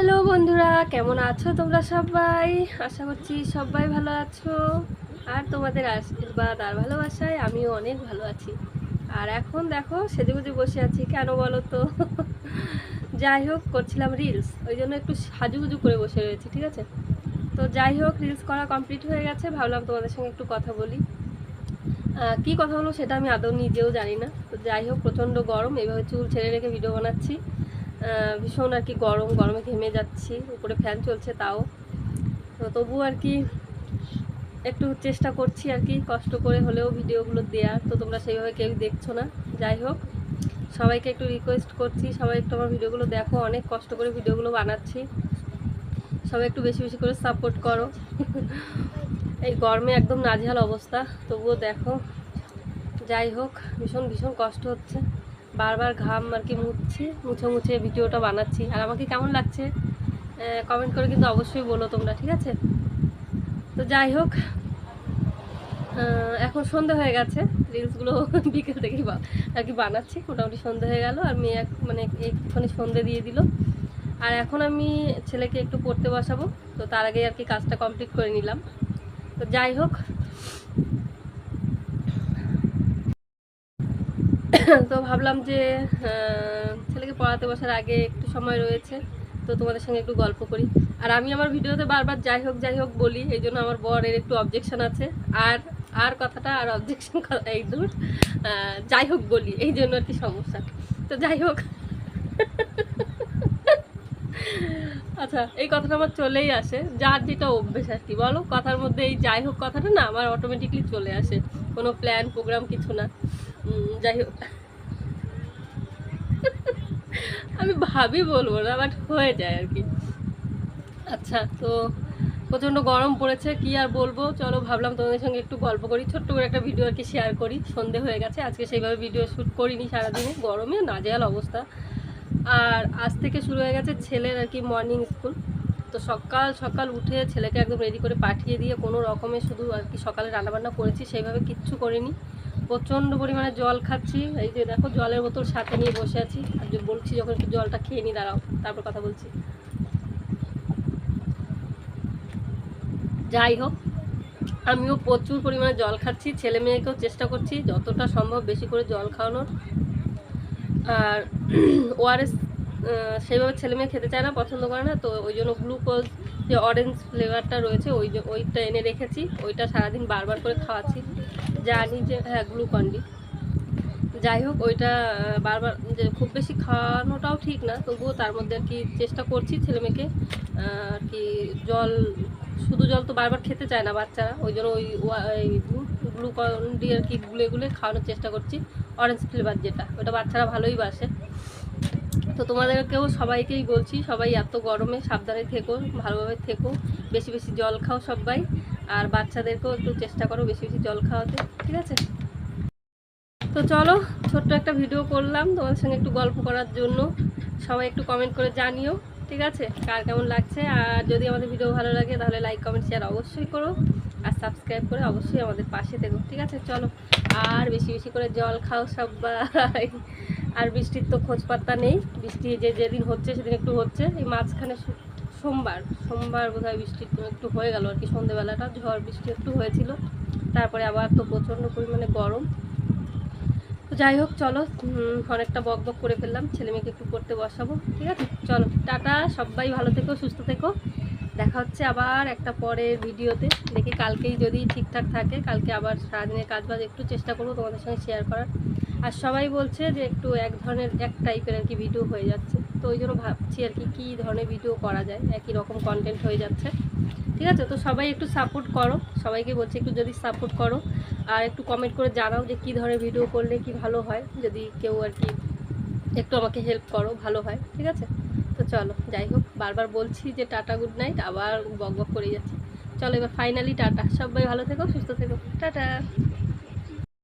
Hello বন্ধুরা, কেমন আছো তোমরা সবাই? আশা করছি সবাই ভালো আছো। আর তোমাদের আশীর্বাদ আর ভালোবাসায় আমিও অনেক ভালো আছি। আর এখন দেখো, সেজেগুজে বসে আছি, কেন বলো তো? যাই হোক, করছিলাম রিলস ওই জন্য একটু সাজুগুজু করে বসে রয়েছি, ঠিক আছে? তো যাই হোক রিলস করা কমপ্লিট হয়ে গেছে, ভাবলাম তোমাদের সঙ্গে একটু কথা বলি। কি কথা হলো সেটা আমি আদৌ নিজেও জানি না। তো যাই হোক, প্রচণ্ড গরম এইভাবে চুল ছেড়ে রেখে ভিডিও বানাচ্ছি। ভীষণ আর কি গরম, গরমে ঘেমে যাচ্ছি, উপরে ফ্যান চলছে তাও। তো তবু আর কি একটু চেষ্টা করছি আর কি, কষ্ট করে হলেও ভিডিওগুলো দেওয়ার তো তোমরা সেইভাবে কেউ দেখছ না, যাই হোক। সবাইকে একটু রিকোয়েস্ট করছি, সবাই একটু আমার ভিডিওগুলো দেখো, অনেক কষ্ট করে ভিডিওগুলো বানাচ্ছি। সবাই একটু বেশি বেশি করে সাপোর্ট করো। এই গরমে একদম নাজেহাল অবস্থা, তবুও দেখো। যাই হোক, ভীষণ ভীষণ কষ্ট হচ্ছে। বারবার ঘাম আর কি মুছছি মুছে মুছে ভিডিওটা বানাচ্ছি। আর আমাকে কেমন লাগছে? কমেন্ট করে কিন্তু অবশ্যই বলো তোমরা, ঠিক আছে? তো যাই হোক এখন সন্ধে হয়ে গেছে। রিলসগুলো বিকেল থেকেই আর কি বানাচ্ছি। মোটামুটি সন্ধে হয়ে গেল, আর মেয়ে এক- মানে একটুখানি সন্ধে দিয়ে দিল। আর এখন আমি ছেলেকে একটু পড়তে বসাবো, তো তার আগে আর কি কাজটা কমপ্লিট করে নিলাম। তো যাই হোক তো ভাবলাম যে ছেলেকে পড়াতে বসার আগে একটু সময় রয়েছে, তো তোমাদের সঙ্গে একটু গল্প করি। আর আমি আমার ভিডিওতে বারবার যাই হোক যাই হোক বলি, এই জন্য আমার বরের একটু অবজেকশন আছে। আর আর কথাটা আর অবজেকশন এই দূর। যাই হোক বলি, এই জন্য আর কি সমস্যা। তো যাই হোক। আচ্ছা এই কথাটা আমার চলেই আসে। যার যেটা অভ্যেস আর কি, বলো? কথার মধ্যে এই যাই হোক কথাটা না আমার অটোমেটিকলি চলে আসে। কোনো প্ল্যান প্রোগ্রাম কিছু না। যাই হোক আমি ভাবি বলব না বাট হয়ে যায় আর কি। আচ্ছা তো প্রচণ্ড গরম পড়েছে, কি আর বলব? চলো ভাবলাম তোমাদের সঙ্গে একটু গল্প করি, ছোট্ট করে একটা ভিডিও আর কি শেয়ার করি। সন্ধে হয়ে গেছে, আজকে সেইভাবে ভিডিও শ্যুট করিনি সারাদিনে, গরমে নাজেহাল অবস্থা। আর আজ থেকে শুরু হয়ে গেছে ছেলের আর কি মর্নিং স্কুল তো সকাল সকাল উঠে ছেলেকে একদম রেডি করে পাঠিয়ে দিয়ে কোনো রকমে শুধু আর কি সকালে রান্নাবান্না করেছি, সেইভাবে কিচ্ছু করিনি। প্রচণ্ড পরিমাণে জল খাচ্ছি। এই যে দেখো, জলের বোতল সাথে নিয়ে বসে আছি। আর যে বলছি, যখন একটু জলটা খেয়ে নি, দাঁড়াও, তারপর কথা বলছি। যাই হোক, আমিও প্রচুর পরিমাণে জল খাচ্ছি। ছেলে মেয়েকেও চেষ্টা করছি, যতটা সম্ভব বেশি করে জল খাওয়ানোর। আর ওআরএস সেইভাবে ছেলে মেয়ে খেতে চায় না, পছন্দ করে না, তো ওই জন্য গ্লুকোজ যে অরেঞ্জ ফ্লেভারটা রয়েছে, ওই ওইটা এনে রেখেছি, ওইটা সারাদিন বারবার করে খাওয়াচ্ছি। জানি যে হ্যাঁ গ্লুকন্ডি যাই হোক, ওইটা বারবার, যে খুব বেশি খাওয়ানোটাও ঠিক না, তবুও তার মধ্যে আর কি চেষ্টা করছি ছেলে মেয়েকে আর কি জল, শুধু জল তো বারবার খেতে চায় না বাচ্চারা, ওই জন্য ওই গ্লুকন্ডি আর কি গুলে গুলে খাওয়ানোর চেষ্টা করছি অরেঞ্জ ফ্লেভার যেটা, ওটা বাচ্চারা ভালোই বাসে। তো তোমাদেরকেও সবাইকেই বলছি, সবাই এত গরমে সাবধানে থেকো, ভালোভাবে থেকো। বেশি বেশি জল খাও সবাই, আর বাচ্চাদেরকেও একটু চেষ্টা করো বেশি বেশি জল খাওয়াতে, ঠিক আছে? তো চলো, ছোট্ট একটা ভিডিও করলাম তোমাদের সঙ্গে একটু গল্প করার জন্য। সবাই একটু কমেন্ট করে জানিও, ঠিক আছে? কার কেমন লাগছে? আর যদি আমাদের ভিডিও ভালো লাগে তাহলে লাইক কমেন্ট শেয়ার অবশ্যই করো। আর সাবস্ক্রাইব করে অবশ্যই আমাদের পাশে থেকো, ঠিক আছে? চলো, আর বেশি বেশি করে জল খাও সবাই। আর বৃষ্টির তো খোঁজ পাত্তা নেই। বৃষ্টি যে যেদিন হচ্ছে, সেদিন একটু হচ্ছে। এই মাঝখানে সোমবার সোমবার বোধহয় বৃষ্টি একটু হয়ে গেল আর কি সন্ধেবেলাটা। ঝড়, বৃষ্টি একটু হয়েছিল। তারপরে আবার তো প্রচণ্ড পরিমাণে গরম। তো যাই হোক, চলো অনেকটা বক বক করে ফেললাম। ছেলে মেয়েকে একটু করতে বসাবো, ঠিক আছে? চলো, টাটা, সবাই ভালো থেকো, সুস্থ থেকো। দেখা হচ্ছে আবার একটা পরের ভিডিওতে। দেখি কালকেই যদি ঠিকঠাক থাকে, কালকে আবার সারাদিনের কাজ বাজ একটু চেষ্টা করব তোমাদের সঙ্গে শেয়ার করার। আর সবাই বলছে যে একটু এক ধরনের, এক টাইপের আর কি ভিডিও হয়ে যাচ্ছে। তো ওই জন্য ভাবছি আর কি কী ধরনের ভিডিও করা যায়, একই রকম কন্টেন্ট হয়ে যাচ্ছে। ঠিক আছে? তো সবাই একটু সাপোর্ট করো। সবাইকে বলছি একটু যদি সাপোর্ট করো। আর একটু কমেন্ট করে জানাও যে কী ধরনের ভিডিও করলে কি ভালো হয়। যদি কেউ আর কি একটু আমাকে হেল্প করো, ভালো হয়। ঠিক আছে? তো চলো, যাই হোক, বারবার বলছি যে টাটা গুড নাইট আবার বক বক করে যাচ্ছি। চলো এবার ফাইনালি টাটা। সবাই ভালো থেকো, সুস্থ থেকো। টাটা!